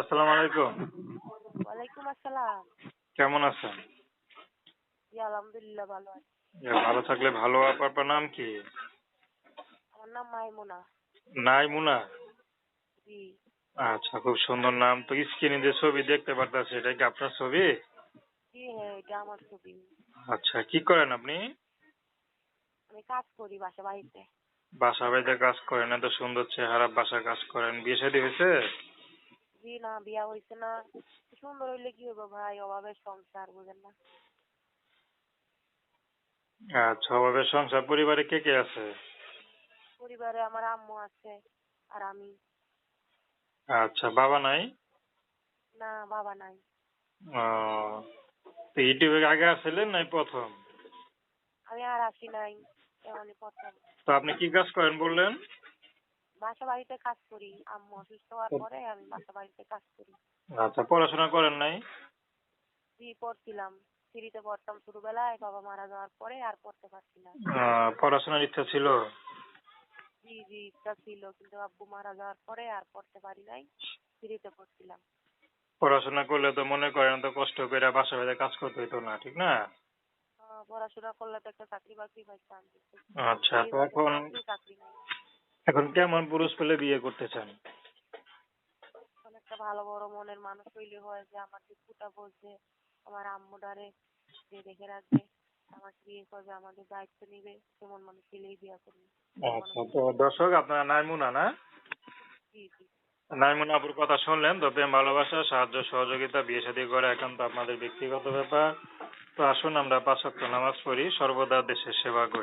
আসসালামু আলাইকুম। ওয়ালাইকুম আসসালাম। কেমন আছেন? জি আলহামদুলিল্লাহ ভালো আছি। ভালো থাকলে ভালো। আপনার নাম কি? আমার নাম মাইমুনা। নাই মুনা জি। আচ্ছা খুব সুন্দর নাম। তো স্ক্রিনে যে ছবি দেখতে পারতেছি এটা কি আপনার ছবি? জি হ্যাঁ এটা আমার ছবি। আচ্ছা কি করেন আপনি? আমি কাজ করি বাসা বাড়িতে। বাসা বাড়িতে কাজ করেন এত সুন্দর চেহারা বাসা কাজ করেন। বিয়ে শাদী হয়েছে? জি না বিয়া হয়েছে না সুন্দর হইলে কি হবে ভাই অভাবের সংসার বুঝেন না আচ্ছা অভাবের সংসার পরিবারে কে কে আছে পরিবারে আমার আম্মু আছে আর আমি আচ্ছা বাবা নাই না বাবা নাই ও, তো ইউটিউবে আগে আসছিলেন নাই প্রথম আমি আর আসি নাই এমনই প্রথম তো আপনি কি কাজ করেন বললেন বাসা বাড়িতে কাজ করি আম্মু অসুস্থ হওয়ার পরে আমি বাসা বাড়িতে কাজ করি। আচ্ছা পড়াশোনা করেন নাই? জি পড়ছিলাম। সিঁড়িতে পড়তাম ছোটবেলায় বাবা মারা যাওয়ার পরে আর পড়তে পারছি না। পড়াশোনার ইচ্ছা ছিল? জি জি ইচ্ছা ছিল কিন্তু আব্বু মারা যাওয়ার পরে আর পড়তে পারি নাই ফ্রিতে পড়ছিলাম। পড়াশোনা করলে তো মনে করেন তো কষ্ট করে বাসা বাড়িতে কাজ করতে হতো না ঠিক না? পড়াশোনা করলে তো একটা চাকরি বাকরি পাইতাম। আচ্ছা তো এখন এখন কেমন পুরুষ পেলে বিয়ে করতে চান? একটা ভালো বড় মনের মানুষ হইলে হয় যে আমার দুঃখটা বলছে আমার আম্মুডারে যে দেখে রাখবে আমাকে বিয়ে করবে আমাদের দায়িত্ব নিবে তেমন মানুষ পেলেই বিয়ে করবে। আচ্ছা তো দর্শক আপনারা নাইমুনা না? জি জি। নাইমুনা আপুর কথা শুনলেন তো প্রেম ভালোবাসা সাহায্য সহযোগিতা বিয়ে শাদী করা একান্ত আপনাদের ব্যক্তিগত ব্যাপার। তো আসুন আমরা পাঁচ নামাজ পড়ি সর্বদা দেশের সেবা করি।